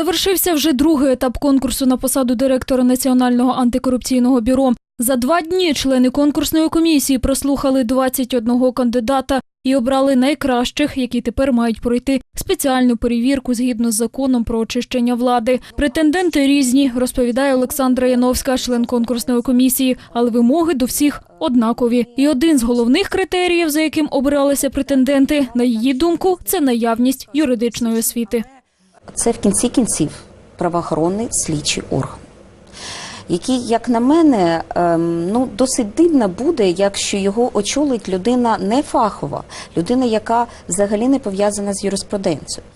Завершився вже другий етап конкурсу на посаду директора Національного антикорупційного бюро. За два дні члени конкурсної комісії прослухали 21 кандидата і обрали найкращих, які тепер мають пройти спеціальну перевірку згідно з законом про очищення влади. Претенденти різні, розповідає Олександра Яновська, член конкурсної комісії, але вимоги до всіх однакові. І один з головних критеріїв, за яким обиралися претенденти, на її думку, це наявність юридичної освіти. Це в кінці кінців правоохоронний слідчий орган, який, як на мене, ем, ну досить дивно буде, якщо його очолить людина не фахова, людина, яка взагалі не пов'язана з юриспруденцією.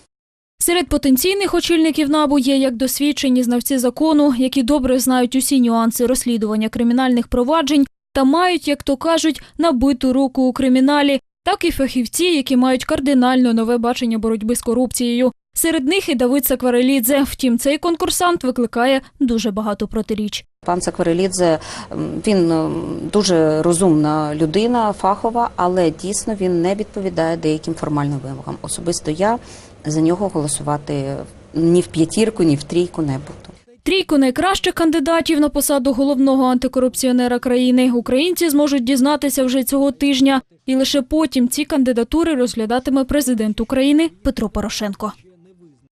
Серед потенційних очільників набу є як досвідчені знавці закону, які добре знають усі нюанси розслідування кримінальних проваджень та мають, як то кажуть, набиту руку у криміналі, так і фахівці, які мають кардинально нове бачення боротьби з корупцією. Серед них і Давид Сакварелідзе. Втім, цей конкурсант викликає дуже багато протиріч. Пан Сакварелідзе, він дуже розумна людина, фахова, але дійсно він не відповідає деяким формальним вимогам. Особисто я за нього голосувати ні в п'ятірку, ні в трійку не буду. Трійку найкращих кандидатів на посаду головного антикорупціонера країни українці зможуть дізнатися вже цього тижня, і лише потім ці кандидатури розглядатиме президент України Петро Порошенко.